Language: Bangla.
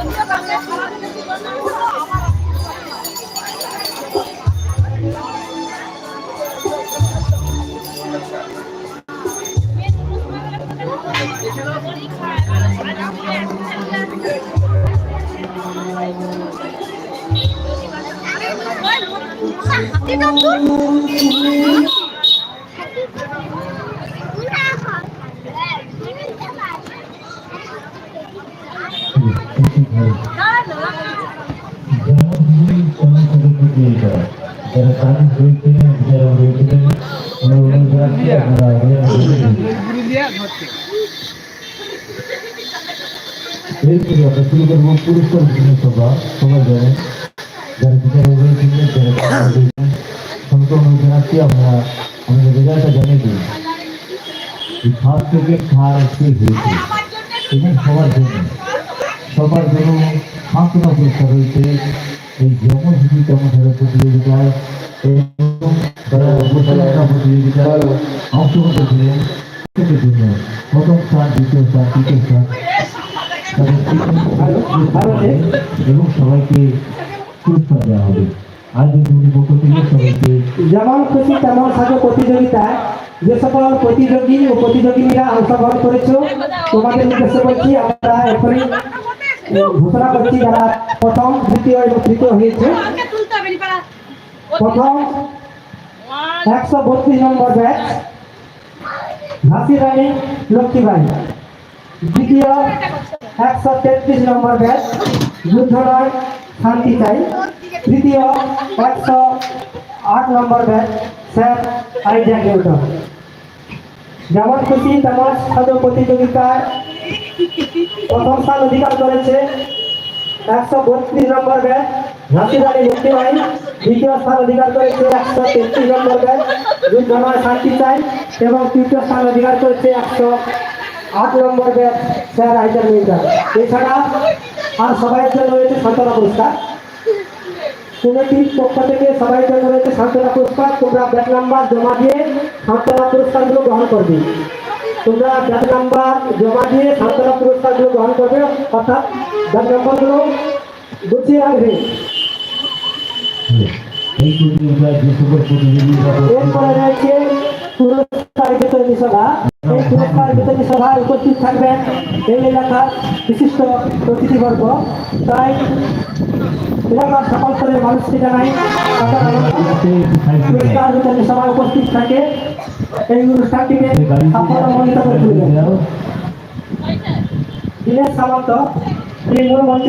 হয়েছিলেন যারা হয়েছিলেন এরপরে আমরা শুরু করব পুরস্কার বিতরণ সভা সবাই জানেন যারা বিচারে হয়েছিলেন যারা কাজ হয়েছিলেন সম্পূর্ণ জানাচ্ছি আমরা আমাদের রেজাল্টটা জানিয়ে দিই এই ফার্স্ট সেকেন্ড থার্ড হয়েছে এবং সবার জন্য সবার জন্য সান্ত্বনা পুরস্কার রয়েছে। এই শিশু তেমন প্রতিযোগিতায় এবং তারা প্রতিযোগিতায় অংশগ্রহণ করেছিলেন। প্রত্যেকের জন্য প্রথম স্থান, দ্বিতীয় স্থান, তৃতীয় স্থান। এবং সবাইকে পুরস্কার দেওয়া হবে। যেমন খুশি, তেমন সাজো প্রতিযোগিতায়। যে সকল প্রতিযোগী ও প্রতিযোগিনীরা অংশগ্রহণ করেছ, তোমাদের উদ্দেশ্যে বলছি, আমরা এখনই ঘোষণা করছি যারা প্রথম দ্বিতীয় এবং তৃতীয় হয়েছে। প্রথম একশো বত্রিশ নম্বর ব্যাচ ঝাঁসি রানী লক্ষ্মীবাই দ্বিতীয় একশো তেত্রিশ নম্বর ব্যাচ যুদ্ধ নয় শান্তি চাই তৃতীয় একশো আট নম্বর ব্যাচ স্যার আইডিয়া নিউটন। যেমন খুশি তেমন সাধু প্রতিযোগিতায় প্রথম স্থান অধিকার করেছে একশো বত্রিশ নম্বর ব্যাচ ঝাঁসি রানী লক্ষ্মীবাই দ্বিতীয় স্থান অধিকার করেছে একশো তেত্রিশ নম্বর ব্যাচ যুদ্ধ নয় শান্তি চাই। এবং তৃতীয় স্থান অধিকার করেছে একশো আট নম্বর ব্যাচ স্যার আইজার মিটার এছাড়া আর সবাইয়ের জন্য রয়েছে সান্ত্বনা পুরস্কার। কমিটির পক্ষ থেকে সবাই জন্য রয়েছে সান্ত্বনা পুরস্কার। তোমরা ব্যাট নাম্বার জমা দিয়ে সান্ত্বনা পুরস্কারগুলো গ্রহণ করবে। তোমরা ব্যাট নাম্বার জমা দিয়ে সান্ত্বনা পুরস্কারগুলো গ্রহণ করবে, অর্থাৎ ব্যাট নাম্বারগুলো গুছিয়ে রাখবে এরপরে সভা, এই পুরস্কার উপস্থিত এলাকার বিশিষ্ট তাই এলাকার সকল স্তরের মানুষকে জানাই পুরস্কার উপস্থিত থাকে এই অনুষ্ঠানটিকে সাফল্যমণ্ডিত করে তুলবেন দিনেশ সামন্ত তৃণমূল